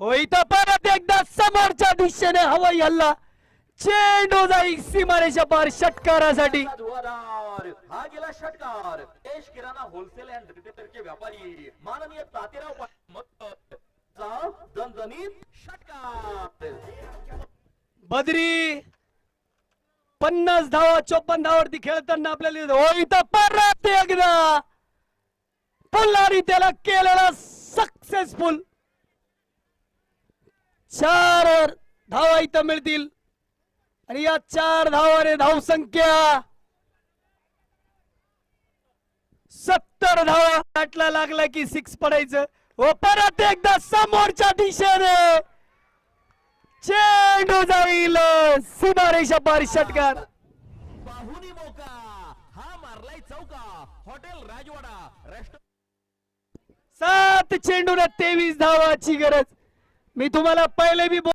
हो इथं परत एकदा समोरच्या दिशेने हवाई हल्ला चेंडू जाईल सीमारेषा पार षटकारासाठी. हा गेला षटकार. देश किराणा होलसेल अँड रिटेलरचे व्यापारी. माननीय तातेराव दणदणीत षटकार. बद्री. पन्नास धावा चोपन्न धावावरती खेळताना आपल्याला हो इथं परत एकदा. पुल्लारी त्याला केलेला सक्सेसफुल चार धावा इथं मिळतील. आणि या चार धावाने धावसंख्या सत्तर धावा गाठला लागला की सिक्स पडायचं. व परत एकदा समोरच्या दिशेने. चेंडू जाईल सीमारेषा पार षटकार बाहुनी मोका. हा मारलाय चौका. हॉटेल राजवाडा. रेस्ट सात चेंडूला तेवीस धावाची गरज. मी तुम्हाला पहिले बी बोल-